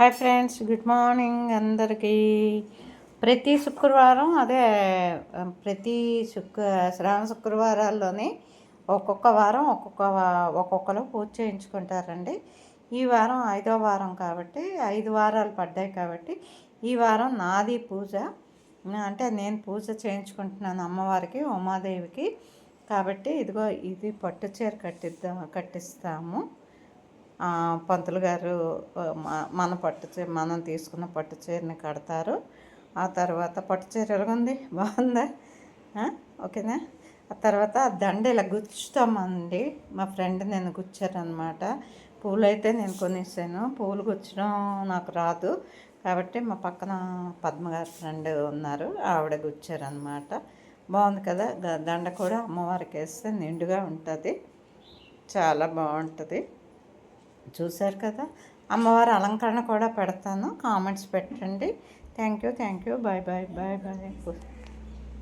Hi friends good morning అందరికీ. ప్రతి శుక్రవారం అదే ప్రతి శుక్ర శ్రావణ శుక్రవారాల్లోని ఒక్కొక్క వారం ఒక్కొక్క ఒక్కొక్కలో ఒక్కొక్కరు పూజ చేయించుకుంటారండి. ఈ వారం ఐదో వారం కాబట్టి ఐదు వారాలు పడ్డాయి కాబట్టి ఈ వారం నాది పూజ. అంటే నేను పూజ చేయించుకుంటున్నాను అమ్మవారికి ఉమాదేవికి. కాబట్టి ఇదిగో ఇది పట్టు చీర కట్టిద్దాం కట్టిస్తాము. పంతులు గారు మన పట్టు చీర మనం తీసుకున్న పట్టు చీరని కడతారు. ఆ తర్వాత పట్టు చీర ఎలాగుంది? బాగుందా? ఓకేనా? ఆ తర్వాత ఆ దండ ఇలా గుచ్చుతామండి. మా ఫ్రెండ్ నేను గుచ్చారనమాట. పూలు అయితే నేను కొనేసాను. పూలు గుచ్చడం నాకు రాదు. కాబట్టి మా పక్కన పద్మగారి ఫ్రెండ్ ఉన్నారు. ఆవిడ గుచ్చారనమాట. బాగుంది కదా? గ- దండ కూడా అమ్మవారికి వేస్తే నిండుగా ఉంటుంది. చాలా బాగుంటుంది. చూశారు కదా? అమ్మవారి అలంకరణ కూడా పెడతాను. కామెంట్స్ పెట్టండి. Thank you thank you bye bye bye bye.